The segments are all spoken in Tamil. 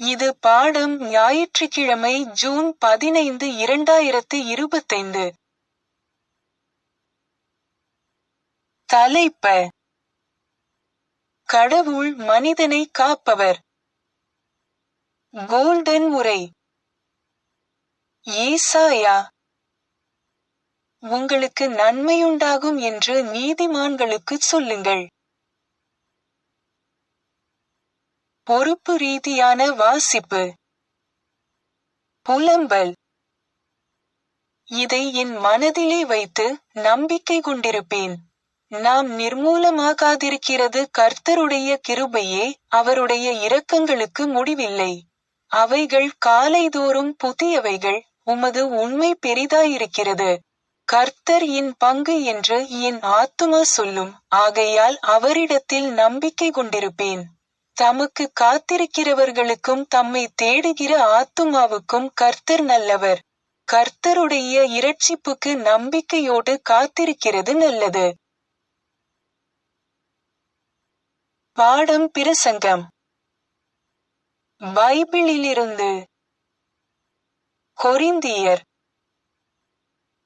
இது பாடம் ஞாயிற்றுக்கிழமை ஜூன் பதினைந்து இரண்டாயிரத்து இருபத்தைந்து. தலைப்ப கடவுள் மனிதனை காப்பவர். கோல்டன் உரை ஏசாயா உங்களுக்கு நன்மையுண்டாகும் என்று நீதிமான்களுக்குச் சொல்லுங்கள். பொறுப்பு ரீதியான வாசிப்பு புலம்பல் இதை என் மனதிலே வைத்து நம்பிக்கை கொண்டிருப்பேன். நாம் நிர்மூலமாகாதிருக்கிறது கர்த்தருடைய கிருபையே அவருடைய இரக்கங்களுக்கு முடிவில்லை. அவைகள் காலைதோறும் புதியவைகள் உமது உண்மை பெரிதாயிருக்கிறது. கர்த்தர் என் பங்கு என்று என் ஆத்துமா சொல்லும் ஆகையால் அவரிடத்தில் நம்பிக்கை கொண்டிருப்பேன். தமக்கு காத்திருக்கிறவர்களுக்கும் தம்மை தேடுகிற ஆத்துமாவுக்கும் கர்த்தர் நல்லவர். கர்த்தருடைய இரட்சிப்புக்கு நம்பிக்கையோடு காத்திருக்கிறது நல்லது. பாடம் பிரசங்கம் பைபிளிலிருந்து கொரிந்தியர்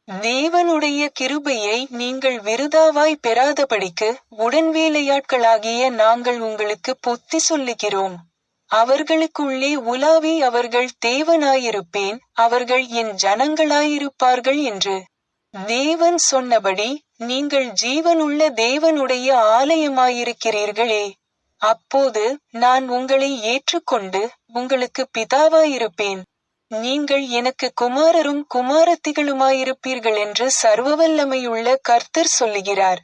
தேவனுடைய கிருபையை நீங்கள் விருதாவாய் பெறாதபடிக்கு உடன்வேலையாட்களாகிய நாங்கள் உங்களுக்கு புத்தி சொல்லுகிறோம். அவர்களுக்குள்ளே உலாவி அவர்கள் தேவனாயிருப்பேன் அவர்கள் என் ஜனங்களாயிருப்பார்கள் என்று. தேவன் சொன்னபடி நீங்கள் ஜீவனுள்ள தேவனுடைய ஆலயமாயிருக்கிறீர்களே. அப்போது நான் உங்களை ஏற்றுக்கொண்டு உங்களுக்கு பிதாவாயிருப்பேன். நீங்கள் எனக்கு குமாரரும் குமாரத்திகளுமாயிருப்பீர்கள் என்று சர்வவல்லமையுள்ள கர்த்தர் சொல்லுகிறார்.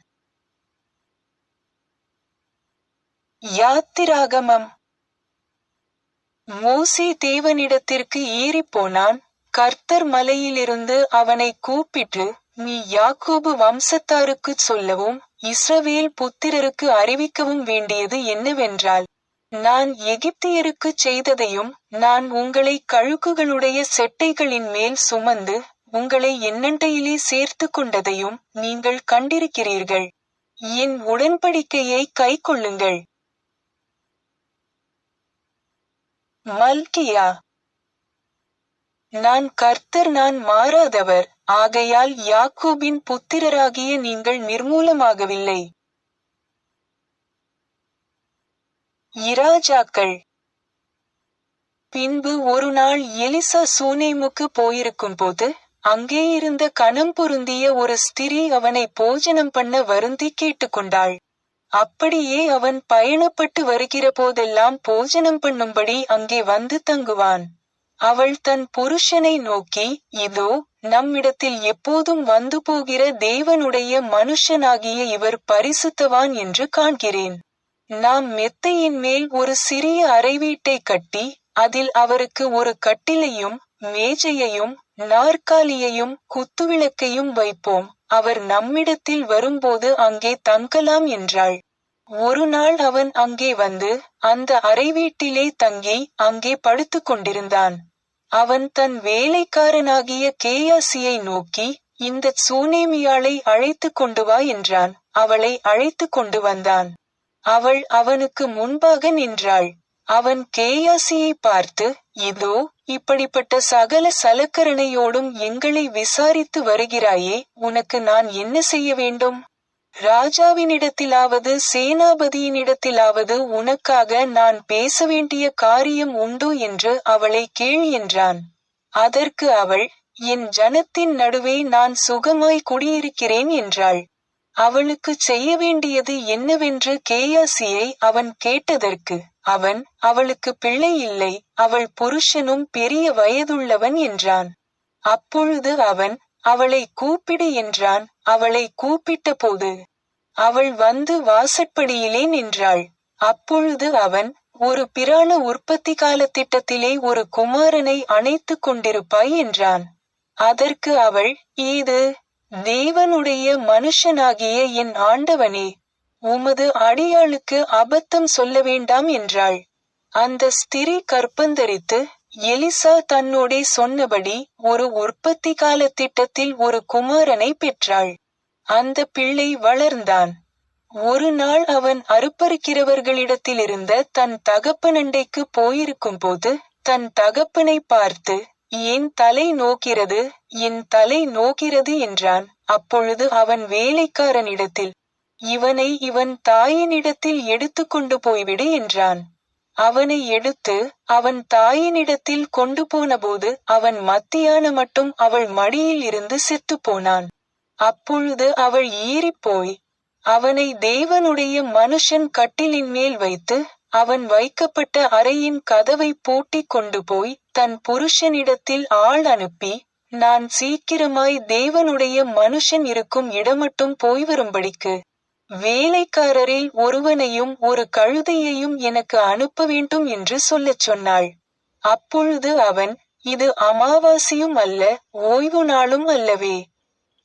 யாத்திராகமம் மோசே தேவனிடத்திற்கு ஏறிப்போனான் கர்த்தர் மலையிலிருந்து அவனை கூப்பிட்டு நீ யாக்கோபு வம்சத்தாருக்குச் சொல்லவும் இஸ்ரவேல் புத்திரருக்கு அறிவிக்கவும் வேண்டியது என்னவென்றால் நான் எகிப்தியருக்குச் செய்ததையும் நான் உங்களை கழுக்குகளுடைய செட்டைகளின் மேல் சுமந்து உங்களை என்னண்டையிலே சேர்த்து கொண்டதையும் நீங்கள் கண்டிருக்கிறீர்கள். என் உடன்படிக்கையை கைக்கொள்ளுங்கள். மல்கியா நான் கர்த்தர் நான் மாறாதவர் ஆகையால் யாக்கோபின் புத்திரராகிய நீங்கள் நிர்மூலமாகவில்லை. இராஜாக்கள் பின்பு ஒரு நாள் எலிசா சூனேமுக்கு போயிருக்கும்போது அங்கே இருந்த கனம் பொருந்திய ஒரு ஸ்திரீ அவனை போஜனம் பண்ண வருந்தி கேட்டுக்கொண்டாள். அப்படியே அவன் பயணப்பட்டு வருகிற போதெல்லாம் போஜனம் பண்ணும்படி அங்கே வந்து தங்குவான். அவள் தன் புருஷனை நோக்கி இதோ நம்மிடத்தில் எப்போதும் வந்து போகிற தேவனுடைய மனுஷனாகிய இவர் பரிசுத்தவான் என்று காண்கிறேன். நாம் மெத்தையின் மேல் ஒரு சிறிய அறைவீட்டை கட்டி அதில் அவருக்கு ஒரு கட்டிலையும் மேஜையையும் நாற்காலியையும் குத்துவிளக்கையும் வைப்போம் அவர் நம்மிடத்தில் வரும்போது அங்கே தங்கலாம் என்றாள். ஒரு நாள் அவன் அங்கே வந்து அந்த அறைவீட்டிலே தங்கி அங்கே படுத்துக் கொண்டிருந்தான். அவன் தன் வேலைக்காரனாகிய கேயாசியை நோக்கி இந்தச் சூனேமியாளை அழைத்துக் கொண்டு வா என்றான் அவளை அழைத்துக் கொண்டு வந்தான். அவள் அவனுக்கு முன்பாக நின்றாள். அவன் கேயாசியை பார்த்து இதோ இப்படிப்பட்ட சகல சலக்கரணையோடும் எங்களை விசாரித்து வருகிறாயே உனக்கு நான் என்ன செய்ய வேண்டும்? ராஜாவினிடத்திலாவது சேனாபதியினிடத்திலாவது உனக்காக நான் பேச வேண்டிய காரியம் உண்டு என்று அவளை கேள் என்றான். அதற்கு அவள் என் ஜனத்தின் நடுவே நான் சுகமாய் குடியிருக்கிறேன் என்றாள். அவளுக்குச் செய்ய வேண்டியது என்னவென்று கேயாசியை அவன் கேட்டதற்கு அவன் அவளுக்கு பிள்ளை இல்லை அவள் புருஷனும் பெரிய வயதுள்ளவன் என்றான். அப்பொழுது அவன் அவளை கூப்பிடு என்றான் அவளை கூப்பிட்டபோது அவள் வந்து வாசற்படியிலே நின்றாள். அப்பொழுது அவன் ஒரு பிராண உற்பத்தி காலத்திட்டத்திலே ஒரு குமாரனை அணைத்துக் கொண்டிருப்பாய் என்றான். அதற்கு அவள் ஏது தேவனுடைய மனுஷனாகிய என் ஆண்டவனே உமது அடியாளுக்கு அபத்தம் சொல்ல வேண்டாம் என்றாள். அந்த ஸ்திரீ கற்பந்தரித்து எலிசா தன்னோடே சொன்னபடி ஒரு உற்பத்தி கால திட்டத்தில் ஒரு குமாரனை பெற்றாள். அந்த பிள்ளை வளர்ந்தான். ஒரு நாள் அவன் அறுப்பறுக்கிறவர்களிடத்திலிருந்த தன் தகப்பனண்டைக்கு போயிருக்கும் போது தன் தகப்பனை பார்த்து என் தலை நோக்கிறது? என் தலை நோக்கிறது என்றான். அப்பொழுது அவன் வேலைக்காரனிடத்தில் இவனை இவன் தாயினிடத்தில் எடுத்துக்கொண்டு போய்விடு என்றான். அவனை எடுத்து அவன் தாயினிடத்தில் கொண்டு போனபோது அவன் மத்தியான மட்டும் அவள் மடியில் இருந்து செத்துப் போனான். அப்பொழுது அவள் ஏறிப்போய் அவனை தேவனுடைய மனுஷன் கட்டிலின் மேல் வைத்து அவன் வைக்கப்பட்ட அறையின் கதவை பூட்டிக் கொண்டு போய் தன் புருஷனிடத்தில் ஆள் அனுப்பி நான் சீக்கிரமாய் தேவனுடைய மனுஷன் இருக்கும் இடமட்டும் போய் வரும்படிக்கு. வேலைக்காரரில் ஒருவனையும் ஒரு கழுதையையும் எனக்கு அனுப்ப வேண்டும் என்று சொல்லச் சொன்னாள். அப்பொழுது அவன் இது அமாவாசியும் அல்ல ஓய்வு நாளும் அல்லவே.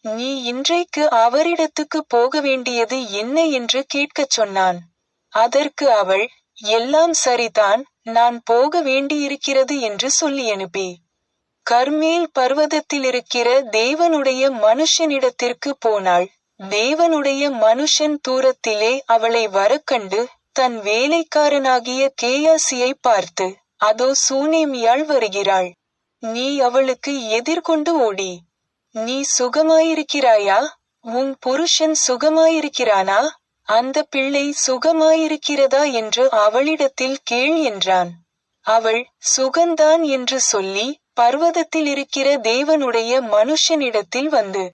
நீ இன்றைக்கு அவரிடத்துக்கு போக வேண்டியது என்ன? என்று கேட்கச் சொன்னான். அதற்கு அவள் எல்லாம் சரிதான் நான் போக வேண்டியிருக்கிறது என்று சொல்லி அனுப்பி. கர்மேல் பர்வதத்திலிருக்கிற தேவனுடைய மனுஷனிடத்திற்கு போனாள். தேவனுடைய மனுஷன் தூரத்திலே அவளை வரக்கண்டு தன் வேலைக்காரனாகிய கேயாசியை பார்த்து அதோ சூனேமியாள் வருகிறாள். நீ அவளுக்கு எதிர்கொண்டு ஓடி. நீ சுகமாயிருக்கிறாயா? உன் புருஷன் சுகமாயிருக்கிறானா? அந்த பிள்ளை சுகமாயிருக்கிறதா என்று அவளிடத்தில் கேள் என்றான். அவள் சுகந்தான் என்று சொல்லி பர்வதத்தில் இருக்கிற தேவனுடைய மனுஷனிடத்தில் வந்து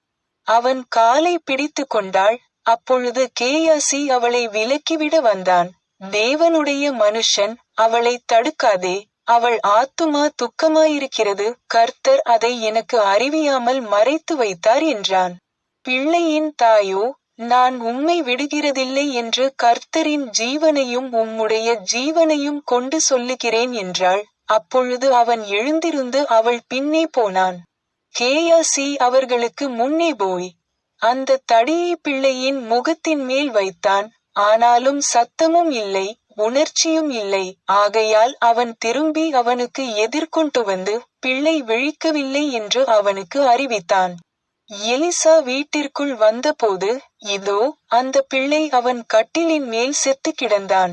அவன் காலை பிடித்து கொண்டாள். அப்பொழுது கேயாசி அவளை விலக்கிவிட வந்தான். தேவனுடைய மனுஷன் அவளை தடுக்காதே அவள் ஆத்துமா துக்கமாயிருக்கிறது கர்த்தர் அதை எனக்கு அறிவியாமல் மறைத்து வைத்தார் என்றான். பிள்ளையின் தாயோ நான் உம்மை விடுகிறதில்லை என்று கர்த்தரின் ஜீவனையும் உம்முடைய ஜீவனையும் கொண்டு சொல்லுகிறேன் என்றாள். அப்பொழுது அவன் எழுந்திருந்து அவள் பின்னே போனான். கேயாசி அவர்களுக்கு முன்னே போய் அந்த தடியை பிள்ளையின் முகத்தின் மேல் வைத்தான். ஆனாலும் சத்தமும் இல்லை உணர்ச்சியும் இல்லை. ஆகையால் அவன் திரும்பி அவனுக்கு எதிர்கொண்டு வந்து பிள்ளை விழிக்கவில்லை என்று அவனுக்கு அறிவித்தான். எலிசா வீட்டிற்குள் வந்தபோது இதோ அந்த பிள்ளை அவன் கட்டிலின் மேல் செத்து கிடந்தான்.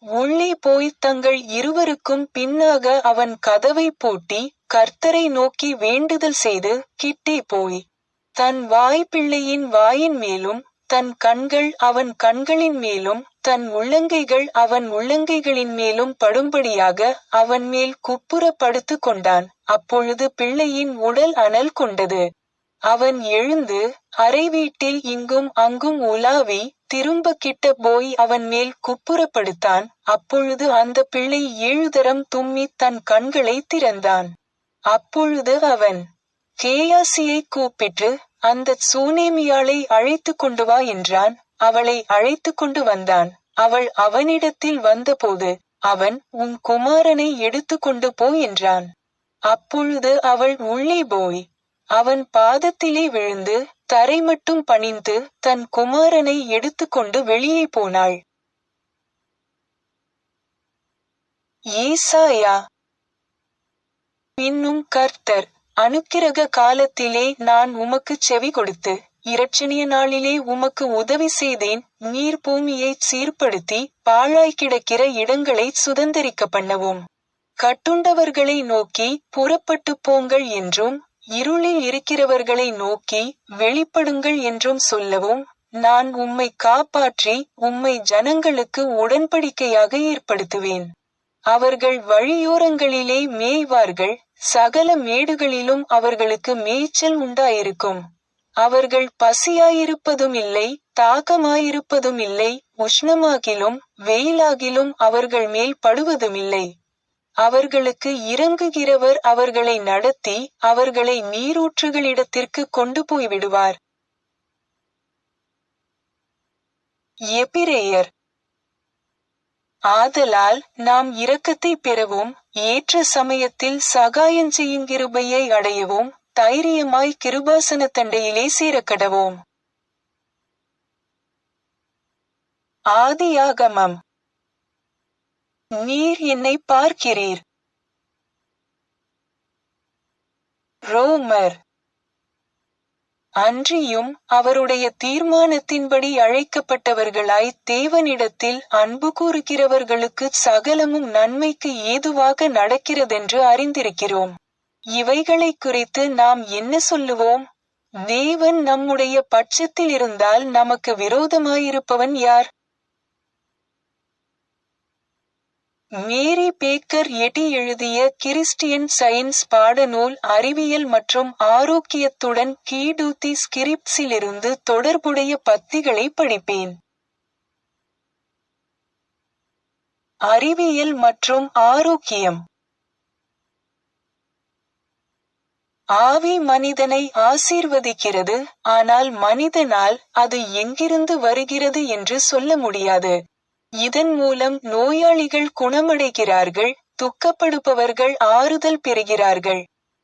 உள்ளே போய் தங்கள் இருவருக்கும் பின்னாக அவன் கதவை பூட்டி கர்த்தரை நோக்கி வேண்டுதல் செய்து கிட்டே போய். தன் வாய் பிள்ளையின் வாயின் மேலும் தன் கண்கள் அவன் கண்களின் மேலும் தன் உள்ளங்கைகள் அவன் உள்ளங்கைகளின் மேலும் படும்படியாக அவன் மேல் குப்புற கொண்டான். அப்பொழுது பிள்ளையின் உடல் அனல் கொண்டது. அவன் எழுந்து அறை வீட்டில் இங்கும் அங்கும் உலாவி திரும்ப கிட்ட போய் அவன் மேல் குப்புறப்படுத்தான். அப்பொழுது அந்த பிள்ளை ஏழுதரம் தும்மி தன் கண்களை திறந்தான். அப்பொழுது அவன் கேயாசியை கூப்பிட்டு அந்த சூனேமியாளை அழைத்து கொண்டு வா என்றான். அவளை அழைத்து கொண்டு வந்தான். அவள் அவனிடத்தில் வந்தபோது அவன் உன் குமாரனை எடுத்து கொண்டு போ என்றான். அப்பொழுது அவள் உள்ளே போய் அவன் பாதத்திலே விழுந்து தரை மட்டும் பணிந்து தன் குமாரனை எடுத்துக்கொண்டு வெளியே போனாள். ஏசாயா பின்னும் கர்த்தர் அனுக்கிரக காலத்திலே நான் உமக்கு செவி கொடுத்து இரட்சணிய நாளிலே உமக்கு உதவி செய்தேன் நீர் பூமியை சீர்படுத்தி பாழாய் கிடக்கிற இடங்களை சுதந்திரிக்க பண்ணவும். கட்டுண்டவர்களை நோக்கி புறப்பட்டு போங்கள் என்றும் இருளில் இருக்கிறவர்களை நோக்கி வெளிப்படுங்கள் என்றும் சொல்லவும் நான் உம்மை காப்பாற்றி உம்மை ஜனங்களுக்கு உடன்படிக்கையாக ஏற்படுத்துவேன். அவர்கள் வழியோரங்களிலே மேய்வார்கள் சகல மேடுகளிலும் அவர்களுக்கு மேய்ச்சல் உண்டாயிருக்கும். அவர்கள் பசியாயிருப்பதும் இல்லை தாகமாயிருப்பதும் இல்லை உஷ்ணமாகிலும் வெயிலாகிலும் அவர்கள் மேல் படுவதுமில்லை அவர்களுக்கு இறங்குகிறவர் அவர்களை நடத்தி அவர்களை நீரூற்றுகளிடத்திற்கு கொண்டு போய் விடுவார். எபிரேயர். ஆதலால் நாம் இரக்கத்தை பெறவும் ஏற்ற சமயத்தில் சகாயம் செய்யும் கிருபையை அடையவும் தைரியமாய் கிருபாசனத்தண்டையிலே சேரக்கடவோம். ஆதியாகமம். நீர் என்னை பார்க்கிறீர். ரோமர். அன்றியும் அவருடைய தீர்மானத்தின்படி அழைக்கப்பட்டவர்களாய் தேவனிடத்தில் அன்பு கூறுகிறவர்களுக்கு சகலமும் நன்மைக்கு ஏதுவாக நடக்கிறதென்று அறிந்திருக்கிறோம். இவைகளை குறித்து நாம் என்ன சொல்லுவோம்? தேவன் நம்முடைய பட்சத்தில் இருந்தால் நமக்கு விரோதமாயிருப்பவன் யார்? மேரி பேக்கர் எட்டி எழுதிய கிறிஸ்டியன் சயின்ஸ் பாடநூல் அறிவியல் மற்றும் ஆரோக்கியத்துடன் கீடூத்தி ஸ்கிரிப்ட்ஸிலிருந்து தொடர்புடைய பத்திகளை படிப்பேன். அறிவியல் மற்றும் ஆரோக்கியம். ஆவி மனிதனை ஆசீர்வதிக்கிறது ஆனால் மனிதனால் அது எங்கிருந்து வருகிறது என்று சொல்ல முடியாது. இதன் மூலம் நோயாளிகள் குணமடைகிறார்கள் துக்கப்படுபவர்கள் ஆறுதல் பெறுகிறார்கள்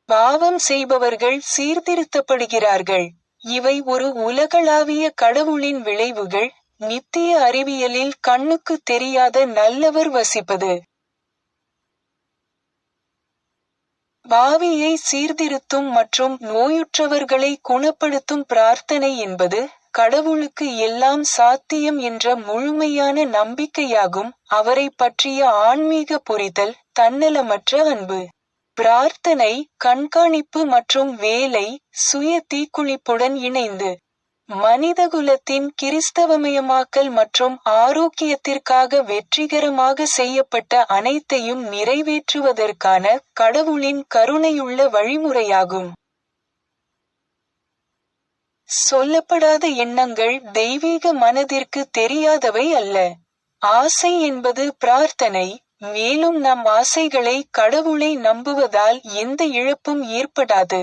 பாவம் செய்பவர்கள் சீர்திருத்தப்படுகிறார்கள். இவை ஒரு உலகளாவிய கடவுளின் விளைவுகள் நித்திய அறிவியலில் கண்ணுக்கு தெரியாத நல்லவர் வசிப்பது. பாவியை சீர்திருத்தும் மற்றும் நோயுற்றவர்களை குணப்படுத்தும் பிரார்த்தனை என்பது கடவுளுக்கு எல்லாம் சாத்தியம் என்ற முழுமையான நம்பிக்கையாகும் அவரை பற்றிய ஆன்மீக புரிதல் தன்னலமற்ற அன்பு. பிரார்த்தனை கண்காணிப்பு மற்றும் வேலை சுய தீக்குளிப்புடன் இணைந்து. மனிதகுலத்தின் கிறிஸ்தவமயமாக்கல் மற்றும் ஆரோக்கியத்திற்காக வெற்றிகரமாக செய்யப்பட்ட அனைத்தையும் நிறைவேற்றுவதற்கான கடவுளின் கருணையுள்ள வழிமுறையாகும். சொல்லப்படாத எண்ணங்கள் தெய்வீக மனதிற்கு தெரியாதவை அல்ல. ஆசை என்பது பிரார்த்தனை. மேலும் நம் ஆசைகளை கடவுளை நம்புவதால் எந்த இழப்பும் ஏற்படாது.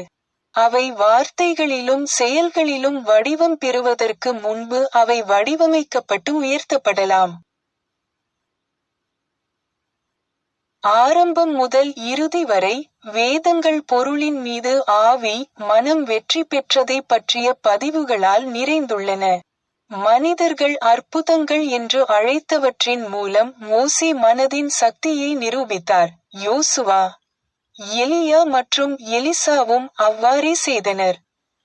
அவை வார்த்தைகளிலும் செயல்களிலும் வடிவம் பெறுவதற்கு முன்பு அவை வடிவமைக்கப்பட்டு உயர்த்தப்படலாம். ஆரம்பம் முதல் இறுதி வரை வேதங்கள் பொருளின் மீது ஆவி மனம் வெற்றி பெற்றதை பற்றிய பதிவுகளால் நிறைந்துள்ளன. மனிதர்கள் அற்புதங்கள் என்று அழைத்தவற்றின் மூலம் மோசே மனதின் சக்தியை நிரூபித்தார். யோசுவா எலியா மற்றும் எலிசாவும் அவ்வாறே செய்தனர்.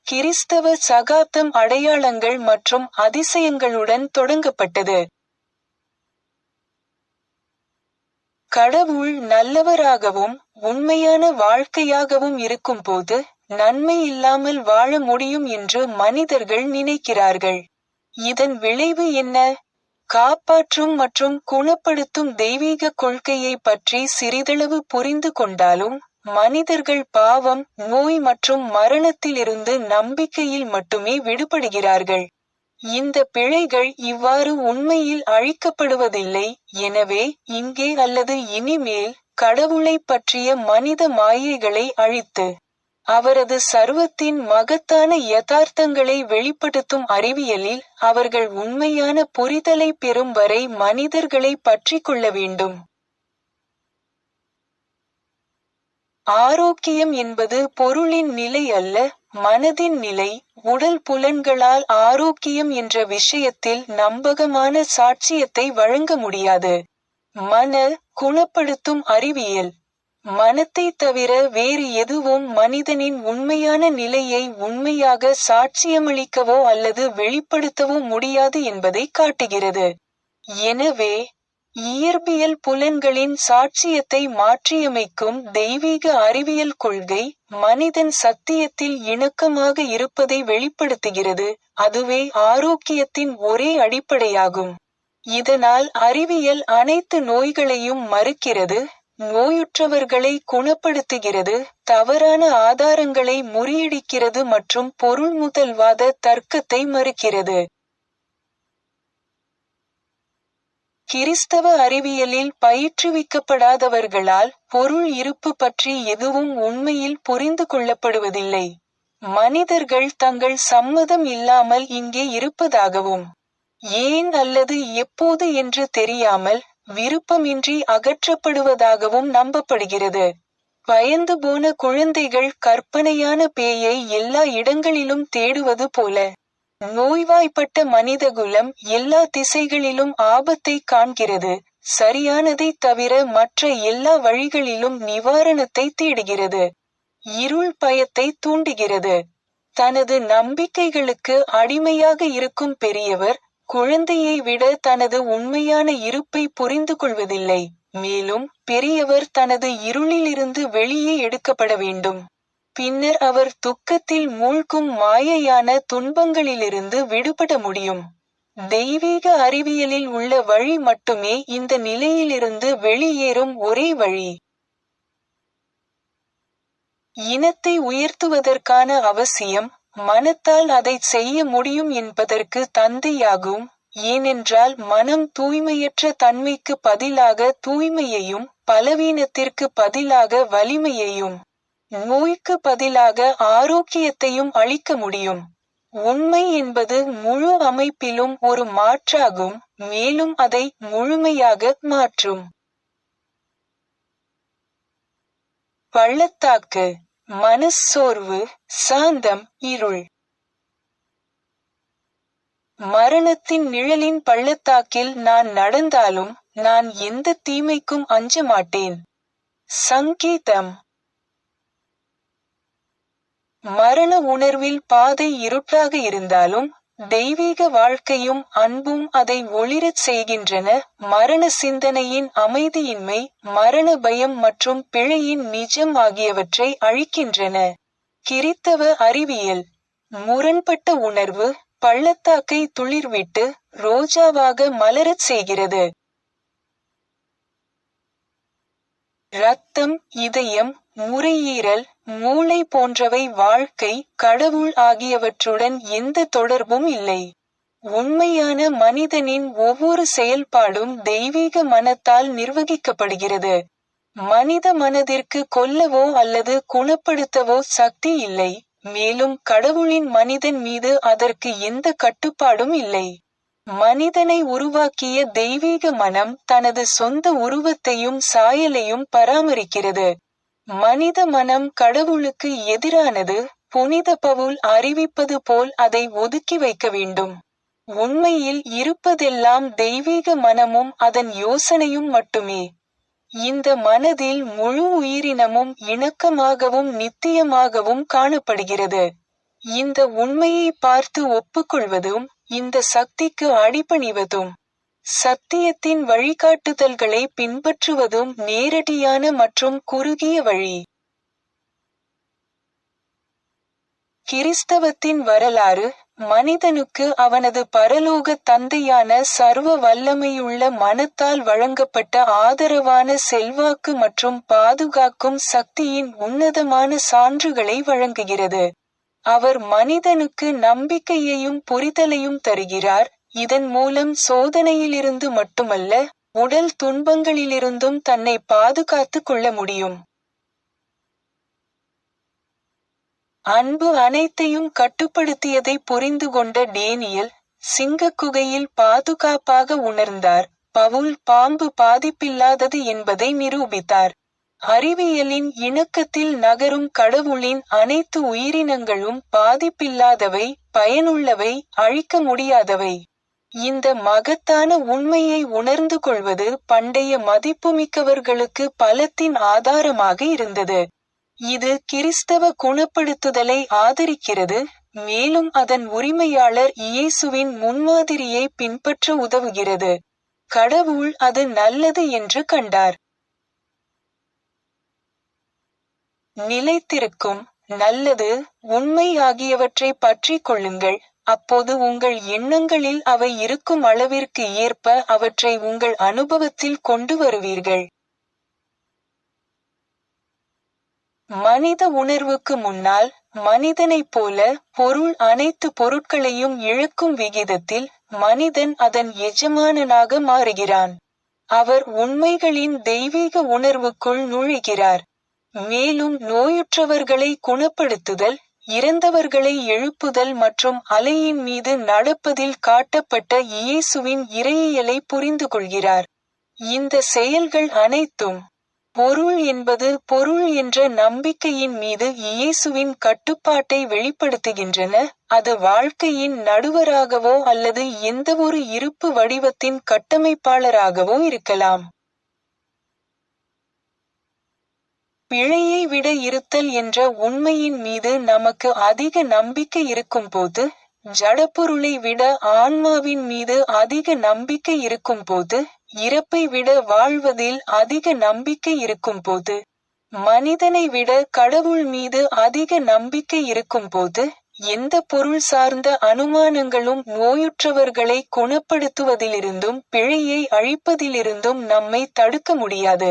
கிறிஸ்தவ சகாப்தம் அடையாளங்கள் மற்றும் அதிசயங்களுடன் தொடங்கப்பட்டது. கடவுள் நல்லவராகவும் உண்மையான வாழ்க்கையாகவும் இருக்கும்போது நன்மை இல்லாமல் வாழ முடியும் என்று மனிதர்கள் நினைக்கிறார்கள். இதன் விளைவு என்ன? காப்பாற்றும் மற்றும் குணப்படுத்தும் தெய்வீக கொள்கையை பற்றி சிறிதளவு புரிந்து கொண்டாலும் மனிதர்கள் பாவம் நோய் மற்றும் மரணத்திலிருந்து நம்பிக்கையில் மட்டுமே விடுபடுகிறார்கள். இந்த பிழைகள் இவ்வாறு உண்மையில் அழிக்கப்படுவதில்லை. எனவே இங்கே அல்லது இனிமேல் கடவுளைப் பற்றிய மனித மாயைகளை அழித்து அவரது சர்வத்தின் மகத்தான யதார்த்தங்களை வெளிப்படுத்தும் அறிவியலில் அவர்கள் உண்மையான புரிதலை பெறும் வரை மனிதர்களை பற்றிக் கொள்ள வேண்டும். ஆரோக்கியம் என்பது பொருளின் நிலை அல்ல மனதின் நிலை. உடல் புலன்களால் ஆரோக்கியம் என்ற விஷயத்தில் நம்பகமான சாட்சியத்தை வழங்க முடியாது. மன குணப்படுத்தும் அறிவியல். மனத்தை தவிர வேறு எதுவும் மனிதனின் உண்மையான நிலையை உண்மையாக சாட்சியமளிக்கவோ அல்லது வெளிப்படுத்தவோ முடியாது என்பதை காட்டுகிறது. எனவே இயற்பியல் புலன்களின் சாட்சியத்தை மாற்றியமைக்கும் தெய்வீக அறிவியல் கொள்கை மனிதன் சத்தியத்தில் இணக்கமாக இருப்பதை வெளிப்படுத்துகிறது. அதுவே ஆரோக்கியத்தின் ஒரே அடிப்படையாகும். இதனால் அறிவியல் அனைத்து நோய்களையும் மறுக்கிறது நோயுற்றவர்களை குணப்படுத்துகிறது தவறான ஆதாரங்களை முறியடிக்கிறது மற்றும் பொருள் முதல்வாத தர்க்கத்தை மறுக்கிறது. கிறிஸ்தவ அறிவியலில் பயிற்றுவிக்கப்படாதவர்களால் பொருள் இருப்பு பற்றி எதுவும் உண்மையில் புரிந்து கொள்ளப்படுவதில்லை. மனிதர்கள் தங்கள் சம்மதம் இல்லாமல் இங்கே இருப்பதாகவும் ஏன் அல்லது எப்போது என்று தெரியாமல் விருப்பமின்றி அகற்றப்படுவதாகவும் நம்பப்படுகிறது. பயந்து போன குழந்தைகள் கற்பனையான பேயை எல்லா இடங்களிலும் தேடுவது போல. நோய்வாய்ப்பட்ட மனிதகுலம் எல்லா திசைகளிலும் ஆபத்தை காண்கிறது. சரியானதை தவிர மற்ற எல்லா வழிகளிலும் நிவாரணத்தை தேடுகிறது. இருள் பயத்தை தூண்டுகிறது. தனது நம்பிக்கைகளுக்கு அடிமையாக இருக்கும் பெரியவர் குழந்தையை விட தனது உண்மையான இருப்பை புரிந்து கொள்வதில்லை. மேலும் பெரியவர் தனது இருளிலிருந்து வெளியே எடுக்கப்பட வேண்டும். பின்னர் அவர் துக்கத்தில் மூழ்கும் மாயையான துன்பங்களிலிருந்து விடுபட முடியும். தெய்வீக அறிவியலில் உள்ள வழி மட்டுமே இந்த நிலையிலிருந்து வெளியேறும் ஒரே வழி. இனத்தை உயர்த்துவதற்கான அவசியம் மனத்தால் அதைச் செய்ய முடியும் என்பதற்கு தந்தையாகும். ஏனென்றால் மனம் தூய்மையற்ற தன்மைக்கு பதிலாக தூய்மையையும் பலவீனத்திற்கு பதிலாக வலிமையையும் நோய்க்கு பதிலாக ஆரோக்கியத்தையும் அளிக்க முடியும். உண்மை என்பது முழு அமைப்பிலும் ஒரு மாற்றாகும் மேலும் அதை முழுமையாக மாற்றும். பள்ளத்தாக்கு மனச்சோர்வு சாந்தம் இருள். மரணத்தின் நிழலின் பள்ளத்தாக்கில் நான் நடந்தாலும் நான் எந்த தீமைக்கும் அஞ்ச மாட்டேன். சங்கீதம் மரண உணர்வில் பாதை இருட்டாக இருந்தாலும் தெய்வீக வாழ்க்கையும் அன்பும் அதை ஒளிரச் செய்கின்றன. மரண சிந்தனையின் அமைதியின்மை மரண பயம் மற்றும் பிழையின் நிஜம் ஆகியவற்றை அழிக்கின்றன. கிறித்தவ அறிவியல். முரண்பட்ட உணர்வு பள்ளத்தாக்கை துளிர்விட்டு ரோஜாவாக மலரச் செய்கிறது. ரத்தம் இதயம் முறையீரல் மூளை போன்றவை வாழ்க்கை கடவுள் ஆகியவற்றுடன் எந்த தொடர்பும் இல்லை. உண்மையான மனிதனின் ஒவ்வொரு செயல்பாடும் தெய்வீக மனத்தால் நிர்வகிக்கப்படுகிறது. மனித மனதிற்கு கொல்லவோ அல்லது குணப்படுத்தவோ சக்தி இல்லை. மேலும் கடவுளின் மனிதன் மீது அதற்கு எந்த கட்டுப்பாடும் இல்லை. மனிதனை உருவாக்கிய தெய்வீக மனம் தனது சொந்த உருவத்தையும் சாயலையும் பராமரிக்கிறது. மனித மனம் கடவுளுக்கு எதிரானது புனித பவுல் அறிவிப்பது போல் அதை ஒதுக்கி வைக்க வேண்டும். உண்மையில் இருப்பதெல்லாம் தெய்வீக மனமும் அதன் யோசனையும் மட்டுமே. இந்த மனதில் முழு உயிரினமும் இணக்கமாகவும் நித்தியமாகவும் காணப்படுகிறது. இந்த உண்மையை பார்த்து ஒப்புக்கொள்வதும் இந்த சக்திக்கு அடிபணிவதும் சத்தியத்தின் வழிகாட்டுதல்களை பின்பற்றுவதும் நேரடியான மற்றும் குறுகிய வழி. கிறிஸ்தவத்தின் வரலாறு மனிதனுக்கு அவனது பரலோக தந்தையான சர்வ வல்லமையுள்ள மனத்தால் வழங்கப்பட்ட ஆதரவான செல்வாக்கு மற்றும் பாதுகாக்கும் சக்தியின் உன்னதமான சான்றுகளை வழங்குகிறது. அவர் மனிதனுக்கு நம்பிக்கையையும் புரிதலையும் தருகிறார் இதன் மூலம் சோதனையிலிருந்து மட்டுமல்ல உடல் துன்பங்களிலிருந்தும் தன்னை பாதுகாத்துக் கொள்ள முடியும். அன்பு அனைத்தையும் கட்டுப்படுத்தியதை புரிந்து கொண்ட டேனியல் சிங்கக் குகையில் பாதுகாப்பாக உணர்ந்தார். பவுல் பாம்பு பாதிப்பில்லாதது என்பதை நிரூபித்தார். அறிவியலின் இணக்கத்தில் நகரும் கடவுளின் அனைத்து உயிரினங்களும் பாதிப்பில்லாதவை பயனுள்ளவை அழிக்க முடியாதவை. இந்த மகத்தான உண்மையை உணர்ந்து கொள்வது பண்டைய மதிப்புமிக்கவர்களுக்கு பலத்தின் ஆதாரமாக இருந்தது. இது கிறிஸ்தவ குணப்படுத்துதலை ஆதரிக்கிறது மேலும் அதன் உரிமையாளர் இயேசுவின் முன்மாதிரியை பின்பற்ற உதவுகிறது. கடவுள் அது நல்லது என்று கண்டார். நிலைத்திருக்கும் நல்லது உண்மை ஆகியவற்றை பற்றிக் கொள்ளுங்கள். அப்போது உங்கள் எண்ணங்களில் அவை இருக்கும் அளவிற்கு ஏற்ப அவற்றை உங்கள் அனுபவத்தில் கொண்டு வருவீர்கள். மனித உணர்வுக்கு முன்னால் மனிதனைப் போல பொருள் அனைத்து பொருட்களையும் இழக்கும் விகிதத்தில் மனிதன் அதன் எஜமானனாக மாறுகிறான். அவர் உண்மைகளின் தெய்வீக உணர்வுக்குள் நுழைகிறார். மேலும் நோயுற்றவர்களை குணப்படுத்துதல் இறந்தவர்களை எழுப்புதல் மற்றும் அலையின் மீது நடப்பதில் காட்டப்பட்ட இயேசுவின் இறையியலை புரிந்து கொள்கிறார். இந்த செயல்கள் அனைத்தும் பொருள் என்பது பொருள் என்ற நம்பிக்கையின் மீது இயேசுவின் கட்டுப்பாட்டை வெளிப்படுத்துகின்றன. அது வாழ்க்கையின் நடுவராகவோ அல்லது எந்தவொரு இருப்பு வடிவத்தின் கட்டமைப்பாளராகவோ இருக்கலாம். பிழையை விட இருத்தல் என்ற உண்மையின் மீது நமக்கு அதிக நம்பிக்கை இருக்கும்போது ஜடப்பொருளை விட ஆன்மாவின் மீது அதிக நம்பிக்கை இருக்கும்போது இறப்பை விட வாழ்வதில் அதிக நம்பிக்கை இருக்கும்போது மனிதனை விட கடவுள் மீது அதிக நம்பிக்கை இருக்கும்போது எந்த பொருள் சார்ந்த அனுமானங்களும் நோயுற்றவர்களை குணப்படுத்துவதிலிருந்தும் பிழையை அழிப்பதிலிருந்தும் நம்மை தடுக்க முடியாது.